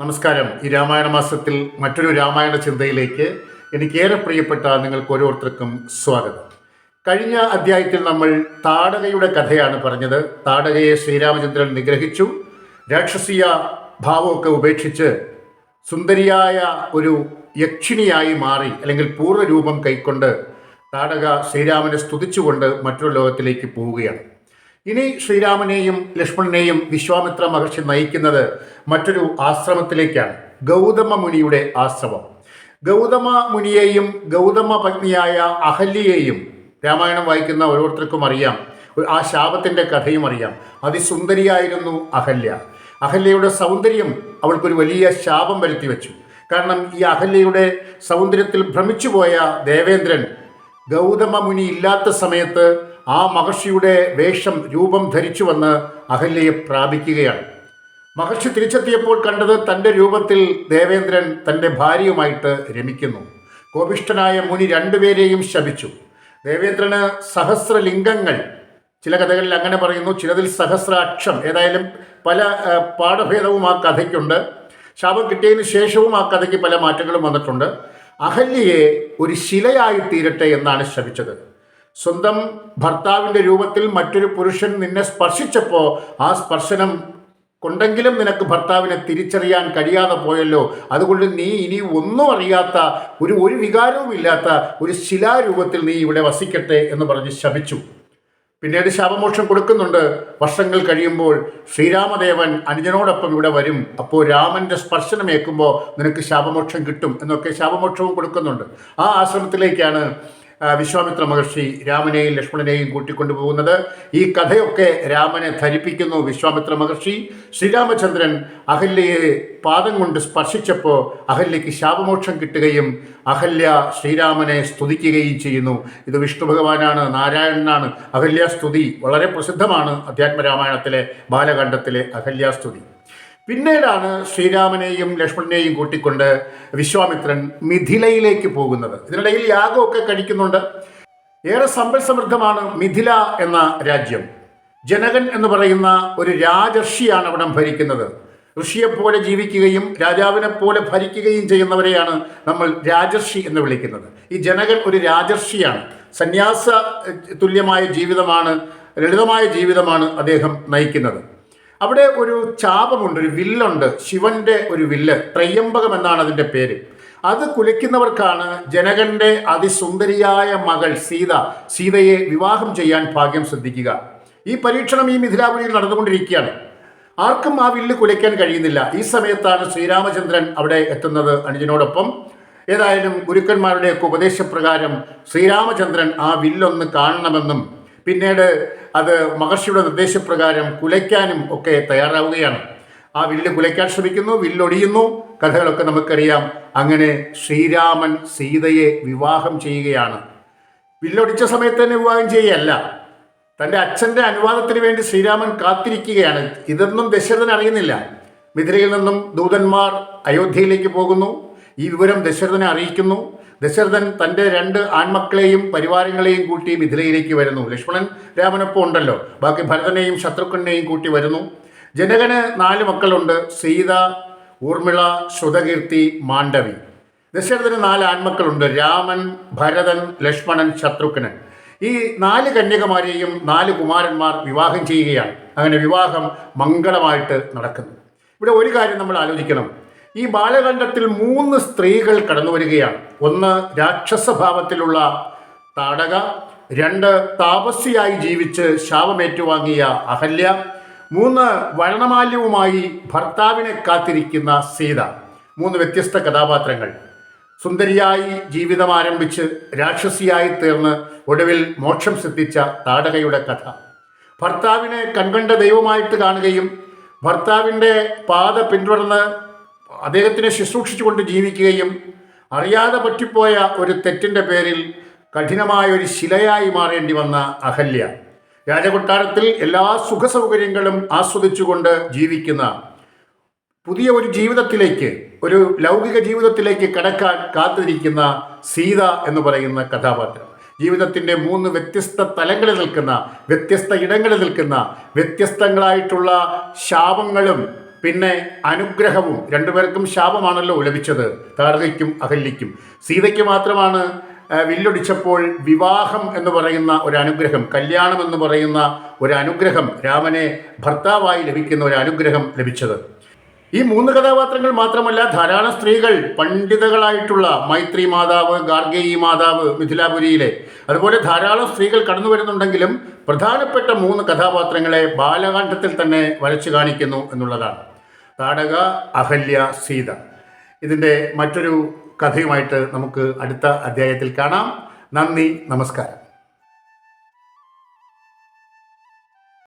നമസ്കാരം. ഈ രാമായണ മാസത്തിൽ മറ്റൊരു രാമായണ ചിന്തയിലേക്ക് എനിക്കേറെ പ്രിയപ്പെട്ട നിങ്ങൾക്ക് ഓരോരുത്തർക്കും സ്വാഗതം. കഴിഞ്ഞ അധ്യായത്തിൽ നമ്മൾ താടകയുടെ കഥയാണ് പറഞ്ഞത്. താടകയെ ശ്രീരാമചന്ദ്രൻ നിഗ്രഹിച്ചു. രാക്ഷസീയ ഭാവമൊക്കെ ഉപേക്ഷിച്ച് സുന്ദരിയായ ഒരു യക്ഷിണിയായി മാറി അല്ലെങ്കിൽ പൂർവരൂപം കൈക്കൊണ്ട് താടക ശ്രീരാമനെ സ്തുതിച്ചുകൊണ്ട് മറ്റൊരു ലോകത്തിലേക്ക് പോവുകയാണ്. ഇനി ശ്രീരാമനെയും ലക്ഷ്മണനെയും വിശ്വാമിത്ര മഹർഷി നയിക്കുന്നത് മറ്റൊരു ആശ്രമത്തിലേക്കാണ്. ഗൗതമ മുനിയുടെ ആശ്രമം. ഗൗതമ മുനിയെയും ഗൗതമ പത്നിയായ അഹല്യയെയും രാമായണം വായിക്കുന്ന ഓരോരുത്തർക്കും അറിയാം. ആ ശാപത്തിന്റെ കഥയും അറിയാം. അതിസുന്ദരിയായിരുന്നു അഹല്യ. അഹല്യയുടെ സൗന്ദര്യം അവൾക്കൊരു വലിയ ശാപം വരുത്തി വെച്ചു. കാരണം ഈ അഹല്യയുടെ സൗന്ദര്യത്തിൽ ഭ്രമിച്ചുപോയ ദേവേന്ദ്രൻ ഗൗതമ മുനി ഇല്ലാത്ത സമയത്ത് ആ മഹർഷിയുടെ വേഷം രൂപം ധരിച്ചു വന്ന് അഹല്യയെ പ്രാപിക്കുകയാണ്. മഹർഷി തിരിച്ചെത്തിയപ്പോൾ കണ്ടത് തന്റെ രൂപത്തിൽ ദേവേന്ദ്രൻ തന്റെ ഭാര്യയുമായിട്ട് രമിക്കുന്നു. കോപിഷ്ഠനായ മുനി രണ്ടുപേരെയും ശപിച്ചു. ദേവേന്ദ്രന് സഹസ്രലിംഗങ്ങൾ ചില കഥകളിൽ അങ്ങനെ പറയുന്നു ചിലതിൽ സഹസ്രാക്ഷം ഏതായാലും പല പാഠഭേദവും ആ കഥയ്ക്കുണ്ട്. ശാപം കിട്ടിയതിന് ശേഷവും ആ കഥയ്ക്ക് പല മാറ്റങ്ങളും വന്നിട്ടുണ്ട്. അഹല്യയെ ഒരു ശിലയായി തീരട്ടെ എന്നാണ് ശപിച്ചത്. സ്വന്തം ഭർത്താവിന്റെ രൂപത്തിൽ മറ്റൊരു പുരുഷൻ നിന്നെ സ്പർശിച്ചപ്പോൾ ആ സ്പർശനം കൊണ്ടെങ്കിലും നിനക്ക് ഭർത്താവിനെ തിരിച്ചറിയാൻ കഴിയാതെ പോയല്ലോ. അതുകൊണ്ട് നീ ഇനി ഒന്നും അറിയാത്ത ഒരു ഒരു വികാരവും ഇല്ലാത്ത ഒരു ശിലാരൂപത്തിൽ നീ ഇവിടെ വസിക്കട്ടെ എന്ന് പറഞ്ഞ് ശപിച്ചു. പിന്നീട് ശാപമോക്ഷം കൊടുക്കുന്നുണ്ട്. വർഷങ്ങൾ കഴിയുമ്പോൾ ശ്രീരാമദേവൻ അനുജനോടൊപ്പം ഇവിടെ വരും. അപ്പോൾ രാമന്റെ സ്പർശനമേക്കുമ്പോൾ നിനക്ക് ശാപമോക്ഷം കിട്ടും എന്നൊക്കെ ശാപമോക്ഷവും കൊടുക്കുന്നുണ്ട്. ആ ആശ്രമത്തിലേക്കാണ് വിശ്വാമിത്ര മഹർഷി രാമനെയും ലക്ഷ്മണനെയും കൂട്ടിക്കൊണ്ടുപോകുന്നത്. ഈ കഥയൊക്കെ രാമനെ ധരിപ്പിക്കുന്നു വിശ്വാമിത്ര മഹർഷി. ശ്രീരാമചന്ദ്രൻ അഹല്യയെ പാദം കൊണ്ട് സ്പർശിച്ചപ്പോൾ അഹല്യയ്ക്ക് ശാപമോക്ഷം കിട്ടുകയും അഹല്യ ശ്രീരാമനെ സ്തുതിക്കുകയും ചെയ്യുന്നു. ഇത് വിഷ്ണു ഭഗവാനാണ് നാരായണനാണ്. അഹല്യാസ്തുതി വളരെ പ്രസിദ്ധമാണ് അധ്യാത്മരാമായണത്തിലെ ബാലകാണ്ഡത്തിലെ അഹല്യാസ്തുതി. പിന്നീടാണ് ശ്രീരാമനെയും ലക്ഷ്മണനെയും കൂട്ടിക്കൊണ്ട് വിശ്വാമിത്രൻ മിഥിലയിലേക്ക് പോകുന്നത്. ഇതിനിടയിൽ യാഗമൊക്കെ കഴിക്കുന്നുണ്ട്. ഏറെ സമ്പൽ സമൃദ്ധമാണ് മിഥില എന്ന രാജ്യം. ജനകൻ എന്ന് പറയുന്ന ഒരു രാജർഷിയാണ് അവിടം ഭരിക്കുന്നത്. ഋഷിയെപ്പോലെ ജീവിക്കുകയും രാജാവിനെ പോലെ ഭരിക്കുകയും ചെയ്യുന്നവരെയാണ് നമ്മൾ രാജർഷി എന്ന് വിളിക്കുന്നത്. ഈ ജനകൻ ഒരു രാജർഷിയാണ്. സന്യാസ തുല്യമായ ജീവിതമാണ് ലളിതമായ ജീവിതമാണ് അദ്ദേഹം നയിക്കുന്നത്. അവിടെ ഒരു ചാപമുണ്ട് ഒരു വില്ലുണ്ട്. ശിവന്റെ ഒരു വില്ല് ത്രയ്യംബകം എന്നാണ് അതിന്റെ പേര്. അത് കുലയ്ക്കുന്നവർക്കാണ് ജനകന്റെ അതിസുന്ദരിയായ മകൾ സീത സീതയെ വിവാഹം ചെയ്യാൻ ഭാഗ്യം ശ്രദ്ധിക്കുക. ഈ പരീക്ഷണം ഈ മിഥിലാപുരിയിൽ നടന്നുകൊണ്ടിരിക്കുകയാണ്. ആർക്കും ആ വില്ല് കുലയ്ക്കാൻ കഴിയുന്നില്ല. ഈ സമയത്താണ് ശ്രീരാമചന്ദ്രൻ അവിടെ എത്തുന്നത് അനുജനോടൊപ്പം. ഏതായാലും ഗുരുക്കന്മാരുടെയൊക്കെ ഉപദേശപ്രകാരം ശ്രീരാമചന്ദ്രൻ ആ വില്ലൊന്ന് കാണണമെന്നും പിന്നീട് അത് മഹർഷിയുടെ നിർദ്ദേശപ്രകാരം കുലയ്ക്കാനും ഒക്കെ തയ്യാറാവുകയാണ്. ആ വില്ല് കുലയ്ക്കാൻ ശ്രമിക്കുന്നു വില്ലൊടിയുന്നു. കഥകളൊക്കെ നമുക്കറിയാം. അങ്ങനെ ശ്രീരാമൻ സീതയെ വിവാഹം ചെയ്യുകയാണ്. വില്ലൊടിച്ച സമയത്ത് തന്നെ വിവാഹം ചെയ്യുകയല്ല. തന്റെ അച്ഛന്റെ അനുവാദത്തിന് വേണ്ടി ശ്രീരാമൻ കാത്തിരിക്കുകയാണ്. ഇതൊന്നും ദശരഥൻ അറിയുന്നില്ല. മിഥിലയിൽ നിന്നും ദൂതന്മാർ അയോധ്യയിലേക്ക് പോകുന്നു. ഈ വിവരം ദശരഥനെ അറിയിക്കുന്നു. ദശരഥൻ തന്റെ രണ്ട് ആൺമക്കളെയും പരിവാരങ്ങളെയും കൂട്ടി മിഥിലയിലേക്ക് വരുന്നു. ലക്ഷ്മണൻ രാമനൊപ്പം ഉണ്ടല്ലോ. ബാക്കി ഭരതനെയും ശത്രുഘ്നെയും കൂട്ടി വരുന്നു. ജനകന് നാല് മക്കളുണ്ട്. സീത ഊർമിള ശ്രുതകീർത്തി മാണ്ഡവി. ദശരഥന് നാല് ആൺമക്കളുണ്ട്. രാമൻ ഭരതൻ ലക്ഷ്മണൻ ശത്രുഘ്നൻ. ഈ നാല് കന്യകമാരെയും നാല് കുമാരന്മാർ വിവാഹം ചെയ്യുകയാണ്. അങ്ങനെ വിവാഹം മംഗളമായിട്ട് നടക്കുന്നു. ഇവിടെ ഒരു കാര്യം നമ്മൾ ആലോചിക്കണം. ഈ ബാലകണ്ഡത്തിൽ മൂന്ന് സ്ത്രീകൾ കടന്നു വരികയാണ്. ഒന്ന് രാക്ഷസഭാവത്തിലുള്ള താടക രണ്ട് താപസ്യായി ജീവിച്ച് ശാപമേറ്റുവാങ്ങിയ അഹല്യ മൂന്ന് വരണമാല്യവുമായി ഭർത്താവിനെ കാത്തിരിക്കുന്ന സീത. മൂന്ന് വ്യത്യസ്ത കഥാപാത്രങ്ങൾ. സുന്ദരിയായി ജീവിതം ആരംഭിച്ച് രാക്ഷസിയായി തീർന്ന് ഒടുവിൽ മോക്ഷം സിദ്ധിച്ച താടകയുടെ കഥ. ഭർത്താവിനെ കൺകണ്ട ദൈവമായിട്ട് കാണുകയും ഭർത്താവിന്റെ പാത പിന്തുടർന്ന് അദ്ദേഹത്തിനെ ശുശ്രൂഷിച്ചുകൊണ്ട് ജീവിക്കുകയും അറിയാതെ പറ്റിപ്പോയ ഒരു തെറ്റിന്റെ പേരിൽ കഠിനമായ ഒരു ശിലയായി മാറേണ്ടി വന്ന അഹല്യ. രാജകൊട്ടാരത്തിൽ എല്ലാ സുഖസൗകര്യങ്ങളും ആസ്വദിച്ചുകൊണ്ട് ജീവിക്കുന്ന പുതിയ ഒരു ജീവിതത്തിലേക്ക് ഒരു ലൗകിക ജീവിതത്തിലേക്ക് കടക്കാൻ കാത്തിരിക്കുന്ന സീത എന്ന് പറയുന്ന കഥാപാത്രം. ജീവിതത്തിന്റെ മൂന്ന് വ്യത്യസ്ത തലങ്ങളിൽ നിൽക്കുന്ന വ്യത്യസ്ത ഇടങ്ങളിൽ നിൽക്കുന്ന വ്യത്യസ്തങ്ങളായിട്ടുള്ള ശാപങ്ങളും പിന്നെ അനുഗ്രഹവും രണ്ടുപേർക്കും ശാപമാണല്ലോ ലഭിച്ചത്. താടകയ്ക്കും അഹല്യയ്ക്കും സീതയ്ക്ക് മാത്രമാണ് വില്ലൊടിച്ചപ്പോൾ വിവാഹം എന്ന് പറയുന്ന ഒരു അനുഗ്രഹം കല്യാണം എന്ന് പറയുന്ന ഒരു അനുഗ്രഹം രാമനെ ഭർത്താവായി ലഭിക്കുന്ന ഒരു അനുഗ്രഹം ലഭിച്ചത്. ഈ മൂന്ന് കഥാപാത്രങ്ങൾ മാത്രമല്ല ധാരാളം സ്ത്രീകൾ പണ്ഡിതകളായിട്ടുള്ള മൈത്രി മാതാവ് ഗാർഗേയി മാതാവ് മിഥിലാപുരിയിലെ. അതുപോലെ ധാരാളം സ്ത്രീകൾ കടന്നു വരുന്നുണ്ടെങ്കിലും പ്രധാനപ്പെട്ട മൂന്ന് കഥാപാത്രങ്ങളെ ബാലകാന്ഡത്തിൽ തന്നെ വരച്ചു കാണിക്കുന്നു എന്നുള്ളതാണ്. താടക അഹല്യ സീത. ഇതിന്റെ മറ്റൊരു കഥയുമായിട്ട് നമുക്ക് അടുത്ത അധ്യായത്തിൽ കാണാം. നന്ദി നമസ്കാരം.